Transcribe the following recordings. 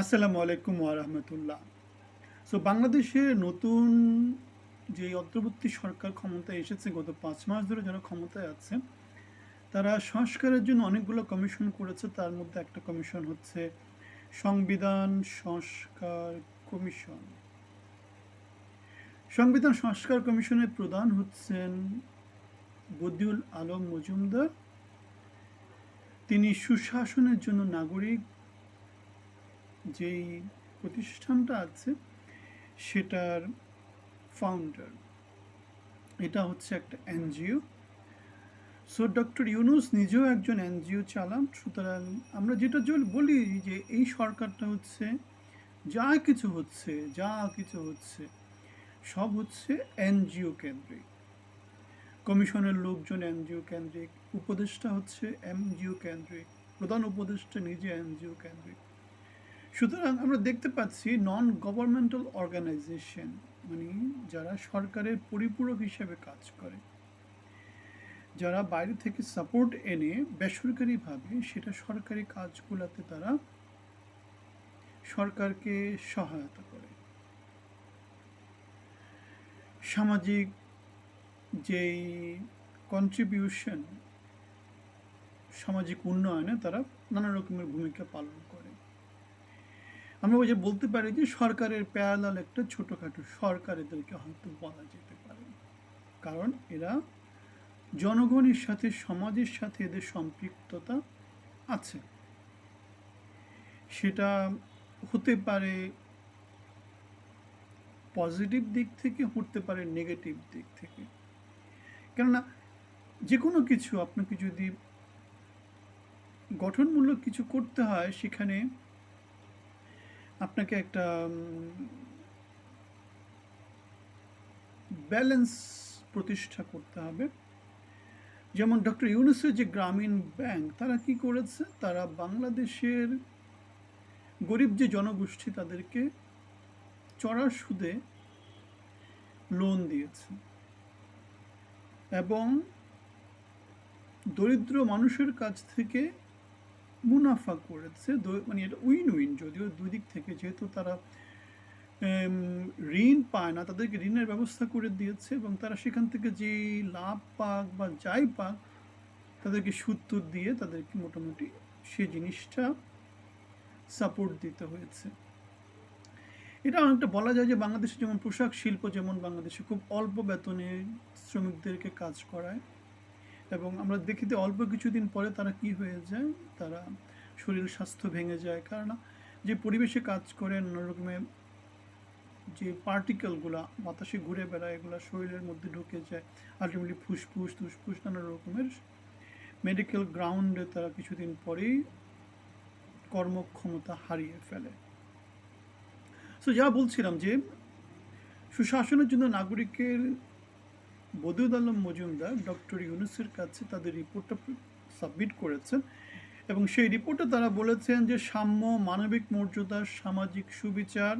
আসসালামু আলাইকুম ওয়ারহমতুল্লাহ সো বাংলাদেশে নতুন যে অন্তর্বর্তী সরকার ক্ষমতায় এসেছে, গত পাঁচ মাস ধরে যারা ক্ষমতায় আছে, তারা সংস্কারের জন্য অনেকগুলো কমিশন করেছে। তার মধ্যে একটা কমিশন হচ্ছে সংবিধান সংস্কার কমিশন। সংবিধান সংস্কার কমিশনের প্রধান হচ্ছেন বদিউল আলম মজুমদার। তিনি সুশাসনের জন্য নাগরিক যেই প্রতিষ্ঠানটা আছে, সেটার ফাউন্ডার এটা হচ্ছে একটা এনজিও। সো ডক্টর ইউনুস নিজেও একজন এনজিও চালান। সুতরাং আমরা যেটা বলি যে এই সরকারটা হচ্ছে, যা কিছু হচ্ছে, যা কিছু হচ্ছে, সব হচ্ছে এনজিও কেন্দ্রিক। কমিশনের লোকজন এনজিও কেন্দ্রিক, উপদেষ্টা হচ্ছে এনজিও কেন্দ্রিক, প্রধান উপদেষ্টা নিজে এনজিও কেন্দ্রিক। সুতরাং আমরা দেখতে পাচ্ছি নন গভর্নমেন্টাল অর্গানাইজেশন মানে যারা সরকারের পরিপূরক হিসেবে কাজ করে। যারা বাইরে থেকে সাপোর্ট এনে বেসরকারিভাবে সেটা সরকারি কাজগুলোতে তারা সরকারকে সহায়তা করে। সামাজিক যেই কন্ট্রিবিউশন সামাজিক উন্নয়নে তারা নানা রকমের ভূমিকা পালন আমরা ওই যে বলতে পারি যে সরকারের প্যারালাল একটা ছোটোখাটো সরকার এদেরকে হয়তো বলা যেতে পারে। কারণ এরা জনগণের সাথে, সমাজের সাথে এদের সম্পৃক্ততা আছে। সেটা হতে পারে পজিটিভ দিক থেকে, হতে পারে নেগেটিভ দিক থেকে। কেননা যে কোনো কিছু আপনাকে যদি গঠনমূলক কিছু করতে হয়, সেখানে আপনাকে একটা ব্যালেন্স প্রতিষ্ঠা করতে হবে। যেমন ডক্টর ইউনুসের যে গ্রামীণ ব্যাংক, তারা কি করেছে? তারা বাংলাদেশের গরিব যে জনগোষ্ঠী, তাদেরকে চড়া সুদে লোন দিয়েছে। এবং দরিদ্র মানুষের কাছ থেকে মুনাফা করেছে মানে এটা উইন উইন যদিও দুই দিক থেকে যেহেতু তারা ঋণ পায় না, তাদেরকে ঋণের ব্যবস্থা করে দিয়েছে এবং তারা সেখান থেকে যে লাভ পাক বা যাই পাক, তাদেরকে সুদ দিয়ে তাদেরকে মোটামুটি সে জিনিসটা সাপোর্ট দিতে হয়েছে। এটা অনেকটা বলা যায় যে বাংলাদেশে যেমন পোশাক শিল্প যেমন বাংলাদেশে খুব অল্প বেতনে শ্রমিকদেরকে কাজ করায় এবং আমরা দেখি যে অল্প কিছুদিন পরে তারা কি হয়ে যায়? তারা শরীর, স্বাস্থ্য ভেঙে যায়। কারণ যে পরিবেশে কাজ করে রকমের যে পার্টিকেলগুলো বাতাসে ঘুরে বেড়ায়, এগুলো শরীরের মধ্যে ঢুকে যায়। আলটিমেটলি ফুসফুস, তুসফুস, নানা রকমের মেডিকেল গ্রাউন্ডে তারা কিছুদিন পরেই কর্মক্ষমতা হারিয়ে ফেলে। সো যা বলছিলাম যে, সুশাসনের জন্য নাগরিকের বদুদ আলম মজুমদার ডক্টর ইউনুসের কাছে তাদের রিপোর্টটা সাবমিট করেছেন এবং সেই রিপোর্টে তারা বলেছেন যে সাম্য, মানবিক মর্যাদা, সামাজিক সুবিচার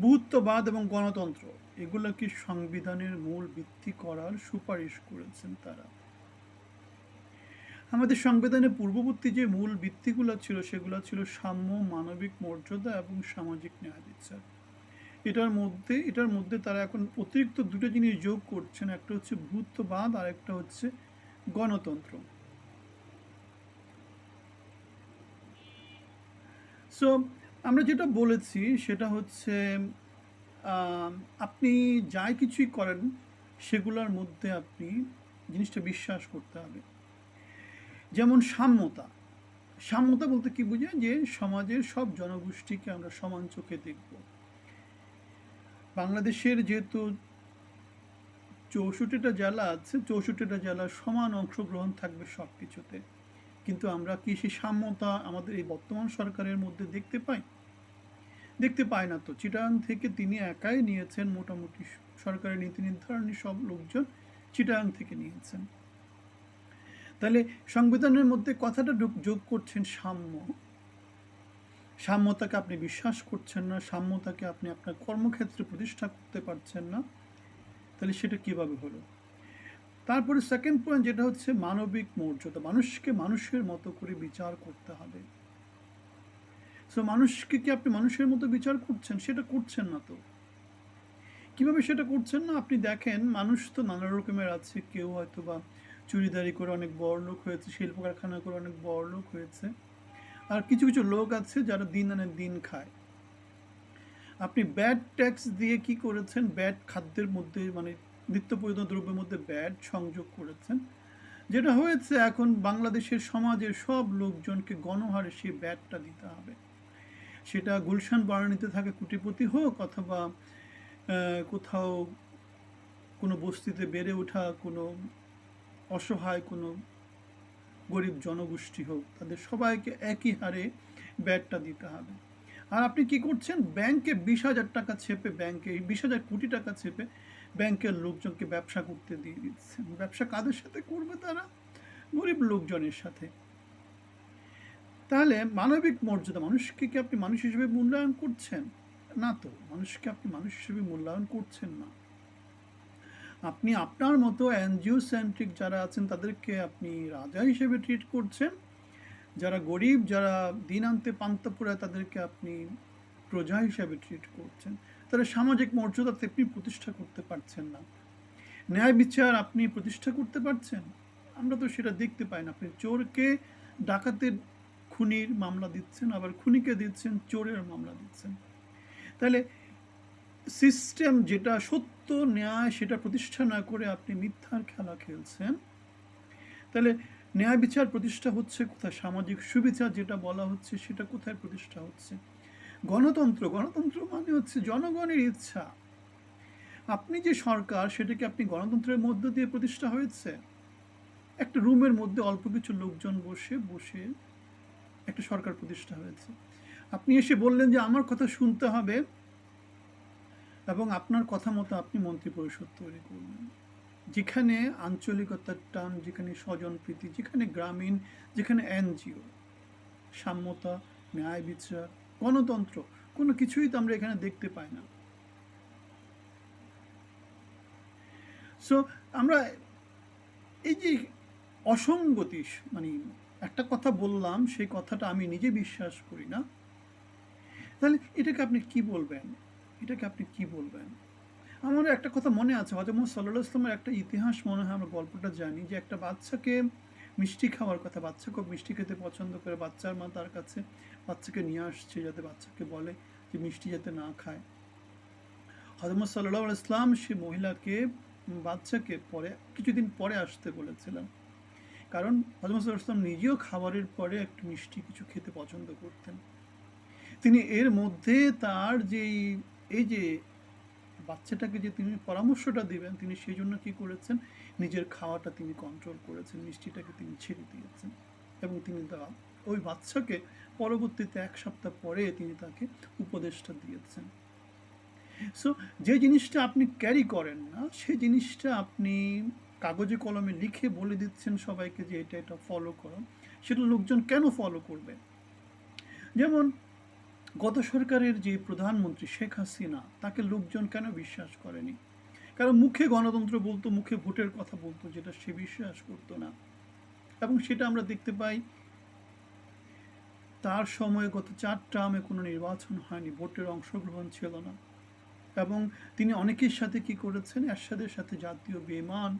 বহুত্ববাদ এবং গণতন্ত্র, এগুলোকে সংবিধানের মূল ভিত্তি করার সুপারিশ করেছেন তারা। আমাদের সংবিধানের পূর্ববর্তী যে মূল ভিত্তিগুলো ছিল সেগুলো ছিল সাম্য, মানবিক মর্যাদা এবং সামাজিক ন্যায় বিচার এটার মধ্যে এটার মধ্যে তারা এখন অতিরিক্ত দুটো জিনিস যোগ করছেন, একটা হচ্ছে ভূতবাদ আর একটা হচ্ছে গণতন্ত্র। সো আমরা যেটা বলেছি সেটা হচ্ছে আপনি যাই কিছুই করেন, সেগুলোর মধ্যে আপনি জিনিসটা বিশ্বাস করতে হবে। যেমন সাম্যতা। সাম্যতা বলতে কি বোঝায় যে সমাজের সব জনগোষ্ঠীকে আমরা সমান চোখে দেখব। বাংলাদেশের যেহেতু চৌষট্টিটা জেলা আছে, চৌষট্টিটা জেলার সমান অংশগ্রহণ থাকবে সব কিছুতে কিন্তু আমরা কি সেই সাম্যতা আমাদের এই বর্তমান সরকারের মধ্যে দেখতে পাই? দেখতে পাই না তো। চিটাং থেকে তিনি একাই নিয়েছেন মোটামুটি সরকারের নীতি নির্ধারণী সব লোকজন চিটাং থেকে নিয়েছেন। তাহলে সংবিধানের মধ্যে কথাটা যোগ করছেন সাম্য। সাম্যতাকে আপনি বিশ্বাস করছেন না, সাম্যতাকে আপনি আপনার কর্মক্ষেত্রে প্রতিষ্ঠা করতে পারছেন না, তাহলে সেটা কীভাবে হলো? তারপরে সেকেন্ড পয়েন্ট যেটা হচ্ছে মানবিক মর্যাদা, মানুষকে মানুষের মতো করে বিচার করতে হবে। সো মানুষকে কি আপনি মানুষের মতো বিচার করছেন? সেটা করছেন না তো। কীভাবে সেটা করছেন না? আপনি দেখেন, মানুষ তো নানা রকমের আছে। কেউ হয়তো বা চুরিদারি করে অনেক বড় লোক হয়েছে শিল্প কারখানা করে অনেক বড় লোক হয়েছে। আর কিছু কিছু লোক আছে যারা দিন আনে দিন খায়। আপনি ব্যাড ট্যাক্স দিয়ে কি করেছেন? ব্যাড খাদ্যের মধ্যে মানে নিত্য প্রয়োজনীয় দ্রব্যের মধ্যে ব্যাড সংযোগ করেছেন। যেটা হয়েছে এখন বাংলাদেশের সমাজের সব লোকজনকে গণহারে সেই ব্যাডটা দিতে হবে। সেটা গুলশান বারানিতে থাকে কুটিপতি হোক অথবা কোথাও কোনো বস্তিতে বেড়ে ওঠা কোনো অসহায় কোনো গরিব জনগোষ্ঠী হোক, তাদের সবাইকে একই হারে ব্যাটটা দিতে হবে। আর আপনি কি করছেন? ব্যাংকে বিশ হাজার টাকা ছেপে ব্যাংকে, বিশ হাজার কোটি টাকা ছেপে ব্যাংকের লোকজনকে ব্যবসা করতে দিয়ে দিচ্ছেন। ব্যবসা কাদের সাথে করবে তারা? গরিব লোকজনের সাথে। তাহলে মানবিক মর্যাদা, মানুষকে কি আপনি মানুষ হিসেবে মূল্যায়ন করছেন? না তো, মানুষকে আপনি মানুষ হিসেবে মূল্যায়ন করছেন না। আপনি আপনার মতো এনজিও সেন্ট্রিক যারা আছেন, তাদেরকে আপনি রাজা হিসেবে ট্রিট করছেন। যারা গরিব, যারা দিন আনতে পান্তা পোড়ায় তাদেরকে আপনি প্রজা হিসেবে ট্রিট করছেন। তাহলে সামাজিক মর্যাদাতে আপনি প্রতিষ্ঠা করতে পারছেন না। ন্যায় বিচার আপনি প্রতিষ্ঠা করতে পারছেন? আমরা তো সেটা দেখতে পাই না। আপনি চোরকে ডাকাতের খুনির মামলা দিচ্ছেন, আবার খুনিকে দিচ্ছেন, চোরের মামলা দিচ্ছেন। তাহলে সিস্টেম যেটা সত্য ন্যায় সেটা প্রতিষ্ঠা না করে আপনি মিথ্যার খেলা খেলছেন। তাহলে ন্যায় বিচার প্রতিষ্ঠা হচ্ছে কোথায়? সামাজিক সুবিচার যেটা বলা হচ্ছে সেটা কোথায় প্রতিষ্ঠা হচ্ছে? গণতন্ত্র গণতন্ত্র মানে হচ্ছে জনগণের ইচ্ছা। আপনি যে সরকার সেটাকে আপনি গণতন্ত্রের মধ্য দিয়ে প্রতিষ্ঠা হয়েছে? একটা রুমের মধ্যে অল্প কিছু লোকজন বসে বসে একটা সরকার প্রতিষ্ঠা হয়েছে। আপনি এসে বললেন যে আমার কথা শুনতে হবে। এবং আপনার কথা মতো আপনি মন্ত্রী পরিষদ তৈরি করবেন যেখানে আঞ্চলিকতার টান, যেখানে স্বজনপ্রীতি, যেখানে গ্রামীণ, যেখানে এনজিও, সাম্যতা ন্যায় বিচার গণতন্ত্র, কোনো কিছুই তো আমরা এখানে দেখতে পাই না। সো আমরা এই যে অসঙ্গতি মানে একটা কথা বললাম, সেই কথাটা আমি নিজে বিশ্বাস করি না। তাহলে এটাকে আপনি কি বলবেন? এটাকে আপনি কি বলবেন? আমার একটা কথা মনে আছে, হজরত মোহাম্মদ সাল্লাহ ইসলামের একটা ইতিহাস মনে হয় আমরা গল্পটা জানি, যে একটা বাচ্চাকে মিষ্টি খাওয়ার কথা বাচ্চা খুব মিষ্টি খেতে পছন্দ করে, বাচ্চার মা তার কাছে বাচ্চাকে নিয়ে আসছে যাতে বাচ্চাকে বলে যে মিষ্টি যাতে না খায়। হজরত সাল্লাহ ইসলাম সে মহিলাকে, বাচ্চাকে পরে, কিছুদিন পরে আসতে বলেছিলেন। কারণ হজরত সাল্লাহ ইসলাম নিজেও খাবারের পরে একটু মিষ্টি কিছু খেতে পছন্দ করতেন। তিনি এর মধ্যে তার যেই এই যে বাচ্চাটাকে যে তিনি পরামর্শটা দিবেন, তিনি সেই জন্য কী করেছেন? নিজের খাওয়াটা তিনি কন্ট্রোল করেছেন, মিষ্টিটাকে তিনি ছেড়ে দিয়েছেন এবং তিনি তা, ওই বাচ্চাকে পরবর্তীতে এক সপ্তাহ পরে তিনি তাকে উপদেশটা দিয়েছেন। সো যে জিনিসটা আপনি ক্যারি করেন না সেই জিনিসটা আপনি কাগজে কলমে লিখে বলে দিচ্ছেন সবাইকে যে এটা এটা ফলো করো। সেটা লোকজন কেন ফলো করবে? যেমন গত সরকারের যে প্রধানমন্ত্রী শেখ হাসিনা, তাকে লোকজন কেন বিশ্বাস করেনি? কারণ মুখে গণতন্ত্র বলতো, মুখে ভোটের কথা বলতো, যেটা সে বিশ্বাস করতো না। এবং সেটা আমরা দেখতে পাই, তার সময়ে গত চার টার্মে কোনো নির্বাচন হয়নি, ভোটের অংশগ্রহণ ছিল না। এবং তিনি অনেকের সাথে কি করেছেন? এরশাদের সাথে জাতীয় বিমান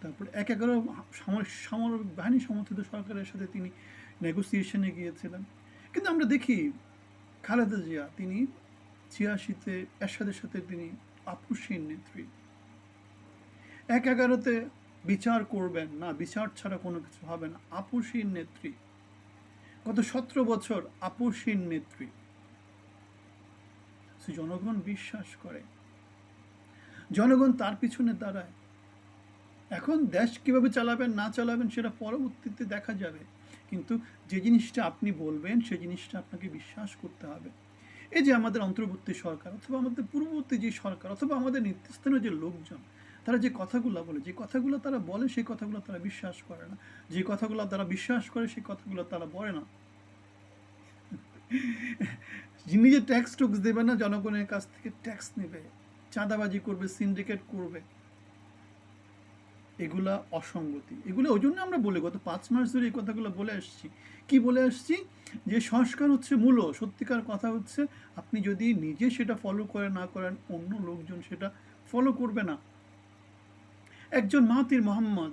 তারপর এক এগারো সামরিক বাহিনী সমর্থিত সরকারের সাথে তিনি নেগোসিয়েশনে গিয়েছিলেন। কিন্তু আমরা দেখি খালেদা জিয়া, তিনি ছিয়াশিতে এরশাদের সাথে তিনি আপুসীন নেত্রী। এক এগারোতে বিচার করবেন না, বিচার ছাড়া কোনো কিছু হবে না আপুসীন নেত্রী। গত সতেরো বছর আপুসীন নেত্রী। জনগণ বিশ্বাস করে। জনগণ তার পিছনে দাঁড়ায়। এখন দেশ কীভাবে চালাবেন, না চালাবেন, সেটা পরবর্তীতে দেখা যাবে। কিন্তু যে জিনিসটা আপনি বলবেন সেই জিনিসটা আপনাকে বিশ্বাস করতে হবে। এই যে আমাদের অন্তর্বর্তী সরকার অথবা আমাদের পূর্ববর্তী যে সরকার অথবা আমাদের নেতৃস্থানীয় যে লোকজন, তারা যে কথাগুলো বলে, যে কথাগুলো তারা বলে, সেই কথাগুলো তারা বিশ্বাস করে না। যে কথাগুলো তারা বিশ্বাস করে, সেই কথাগুলো তারা বলে না। যে ট্যাক্স টুক্স দেবে না, জনগণের কাছ থেকে ট্যাক্স নেবে, চাঁদাবাজি করবে সিন্ডিকেট করবে। এগুলা অসঙ্গতি। এগুলো ওই জন্য আমরা বলে, গত পাঁচ মাস ধরে এই কথাগুলো বলে আসছি। কি বলে আসছি? যে সংস্কার হচ্ছে মূল, সত্যিকার কথা হচ্ছে আপনি যদি নিজে সেটা ফলো করে না করেন, অন্য লোকজন সেটা ফলো করবে না। একজন মাহাতির মোহাম্মদ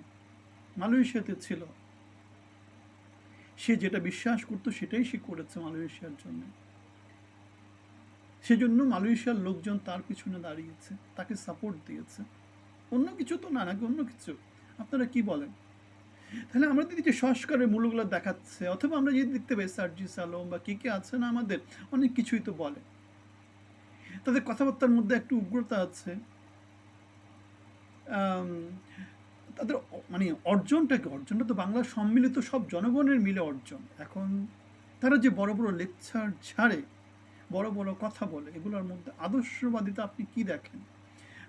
মালয়েশিয়াতে ছিল। সে যেটা বিশ্বাস করতো সেটাই সে করেছে মালয়েশিয়ার জন্য। সেজন্য মালয়েশিয়ার লোকজন তার পিছনে দাঁড়িয়েছে, তাকে সাপোর্ট দিয়েছে। অন্য কিছু তো না, নাকি অন্য কিছু? আপনারা কি বলেন? তাহলে আমরা যদি যে সংস্কারের মূল্যগুলো দেখাচ্ছে, অথবা আমরা যদি দেখতে পাই সার্জিস আলম বা কে কে আছে না আমাদের অনেক কিছুই তো বলে। তাদের কথাবার্তার মধ্যে একটু উগ্রতা আছে। তাদের মানে অর্জনটা কি অর্জনটা তো বাংলার সম্মিলিত সব জনগণের মিলে অর্জন। এখন তারা যে বড় বড় লেকচার ছাড়ে, বড় বড় কথা বলে, এগুলোর মধ্যে আদর্শবাদিতা আপনি কি দেখেন?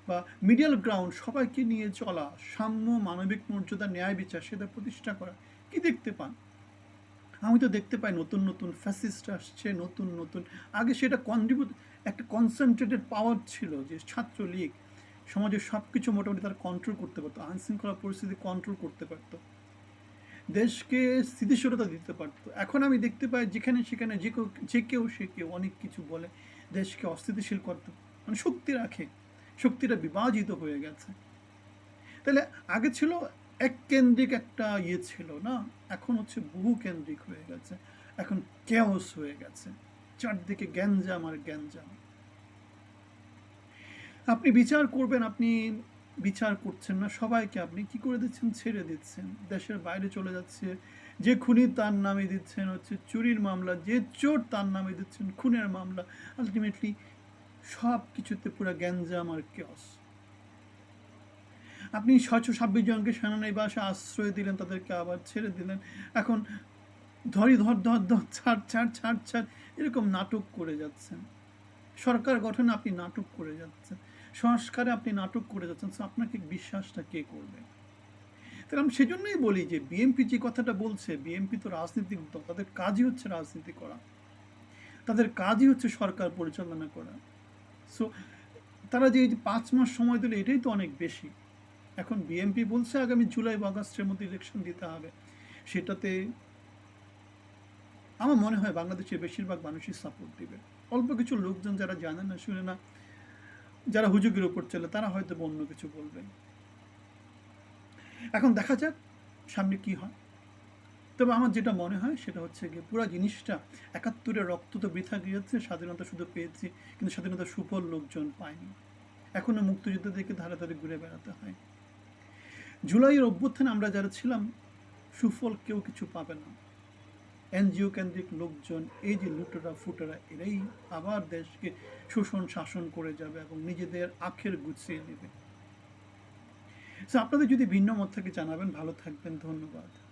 বা মিডিয়াল গ্রাউন্ড সবাইকে নিয়ে চলা, সাম্য মানবিক মর্যাদা, ন্যায় বিচার, সেটা প্রতিষ্ঠা করা, কি দেখতে পান? আমি তো দেখতে পাই নতুন নতুন ফ্যাসিস্ট আসছে, নতুন নতুন, আগে সেটা কন্ট্রিবিউট একটা কনসেন্ট্রেটেড পাওয়ার ছিল যে ছাত্রলীগ, সমাজের সব কিছু মোটামুটি তারা কন্ট্রোল করতে পারতো, আইনশৃঙ্খলা পরিস্থিতি কন্ট্রোল করতে পারতো, দেশকে স্থিতিশীলতা দিতে পারতো। এখন আমি দেখতে পাই যেখানে সেখানে যে কেউ যে কেউ, সে কেউ অনেক কিছু বলে, দেশকে অস্থিতিশীল করতে মানে শক্তি রাখে। শক্তিটা বিভাজিত হয়ে গেছে। তাহলে আগে ছিল এক কেন্দ্রিক একটা ইয়ে ছিল না? এখন হচ্ছে বহু কেন্দ্রিক হয়ে গেছে। এখন কেওস হয়ে গেছে। চারদিকে গ্যাঞ্জাম আর গ্যাঞ্জাম। আপনি বিচার করবেন, আপনি বিচার করছেন না, সবাইকে আপনি কি করে দিচ্ছেন? ছেড়ে দিচ্ছেন। দেশের বাইরে চলে যাচ্ছে। যে খুনি তার নামে দিচ্ছেন হচ্ছে চুরির মামলা, যে চোর তার নামে দিচ্ছেন খুনের মামলা। আলটিমেটলি সব কিছুতে পুরো গ্যাঞ্জাম আর কেয়স আপনি ছয়শো ছাব্বিশ জনকে সেনানিবাসে আশ্রয় দিলেন, তাদেরকে আবার ছেড়ে দিলেন। এখন ধরি, ধর ধর ধর, ছাড় ছাড় ছাড় ছাড়, এরকম নাটক করে যাচ্ছেন। সরকার গঠনে আপনি নাটক করে যাচ্ছেন। সংস্কারে আপনি নাটক করে যাচ্ছেন। আপনাকে বিশ্বাসটা কে করবে? তাহলে আমি সেজন্যই বলি যে বিএনপি যে কথাটা বলছে বিএনপি তো রাজনীতিক দল তাদের কাজই হচ্ছে রাজনীতি করা। তাদের কাজই হচ্ছে সরকার পরিচালনা করা। সো তারা যে পাঁচ মাস সময় দিলে, এটাই তো অনেক বেশি। এখন বিএনপি বলছে আগামী জুলাই বা আগস্টের মধ্যে ইলেকশন দিতে হবে। সেটাতে আমার মনে হয় বাংলাদেশের বেশিরভাগ মানুষই সাপোর্ট দিবে। অল্প কিছু লোকজন যারা জানে না, শুনে না, যারা হুজুগের ওপর চলে, তারা হয়তো অন্য কিছু বলবেন। এখন দেখা যাক, সামনে কি হয়। তবে আমার যেটা মনে হয় সেটা হচ্ছে গিয়ে পুরো জিনিসটা একাত্তরে রক্ত তো বৃথা গিয়েছে, স্বাধীনতা শুধু পেয়েছি, কিন্তু স্বাধীনতা সুফল লোকজন পায়নি। এখনও মুক্তিযুদ্ধ থেকে ধারে ধারে ঘুরে বেড়াতে হয়। জুলাইয়ের অভ্যুত্থানে আমরা যারা ছিলাম, সুফল কেউ কিছু পাবে না। এনজিও কেন্দ্রিক লোকজন, এই যে লুটেরা ফুটেরা, এরাই আবার দেশকে শোষণ, শাসন করে যাবে এবং নিজেদের আখের গুছিয়ে নেবে। আপনাদের যদি ভিন্ন মত থাকে, জানাবেন। ভালো থাকবেন। ধন্যবাদ।